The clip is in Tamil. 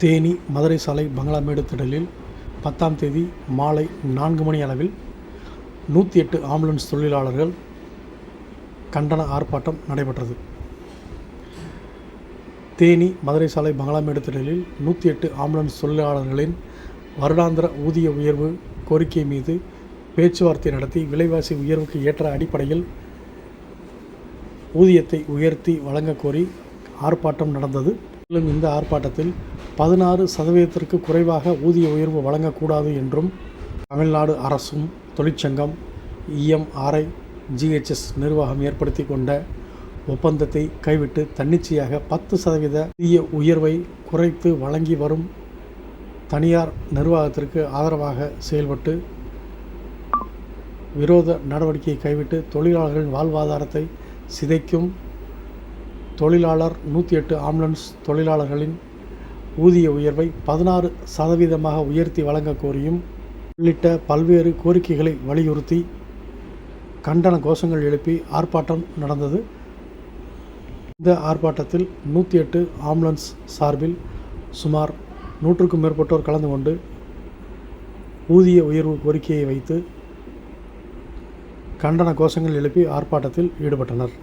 தேனி மதுரை சாலை பங்களாமேடு திடலில் பத்தாம் தேதி மாலை நான்கு மணி அளவில் நூற்றி எட்டு ஆம்புலன்ஸ் தொழிலாளர்கள் கண்டன ஆர்ப்பாட்டம் நடைபெற்றது. தேனி மதுரை சாலை பங்களாமேடு திடலில் நூற்றி எட்டு ஆம்புலன்ஸ் தொழிலாளர்களின் வருடாந்திர ஊதிய உயர்வு கோரிக்கை மீது பேச்சுவார்த்தை நடத்தி விலைவாசி உயர்வுக்கு ஏற்ற அடிப்படையில் ஊதியத்தை உயர்த்தி வழங்கக்கோரி ஆர்ப்பாட்டம் நடந்தது. மேலும் இந்த ஆர்ப்பாட்டத்தில் பதினாறு சதவீதத்திற்கு குறைவாக ஊதிய உயர்வு வழங்கக்கூடாது என்றும் தமிழ்நாடு அரசும் தொழிற்சங்கம் இஎம்ஆர்ஐ ஜிஹெச்எஸ் நிர்வாகம் ஏற்படுத்தி கொண்ட ஒப்பந்தத்தை கைவிட்டு தன்னிச்சையாக பத்து சதவீத ஊதிய உயர்வை குறைத்து வழங்கி வரும் தனியார் நிர்வாகத்திற்கு ஆதரவாக செயல்பட்டு விரோத நடவடிக்கையை கைவிட்டு தொழிலாளர்களின் வாழ்வாதாரத்தை சிதைக்கும் தொழிலாளர் நூற்றி எட்டு ஆம்புலன்ஸ் தொழிலாளர்களின் ஊதிய உயர்வை பதினாறு சதவீதமாக உயர்த்தி வழங்கக் கோரியும் உள்ளிட்ட பல்வேறு கோரிக்கைகளை வலியுறுத்தி கண்டன கோஷங்கள் எழுப்பி ஆர்ப்பாட்டம் நடந்தது. இந்த ஆர்ப்பாட்டத்தில் நூற்றி எட்டு ஆம்புலன்ஸ் சார்பில் சுமார் நூற்றுக்கும் மேற்பட்டோர் கலந்து கொண்டு ஊதிய உயர்வு கோரிக்கையை வைத்து கண்டன கோஷங்கள் எழுப்பி ஆர்ப்பாட்டத்தில் ஈடுபட்டனர்.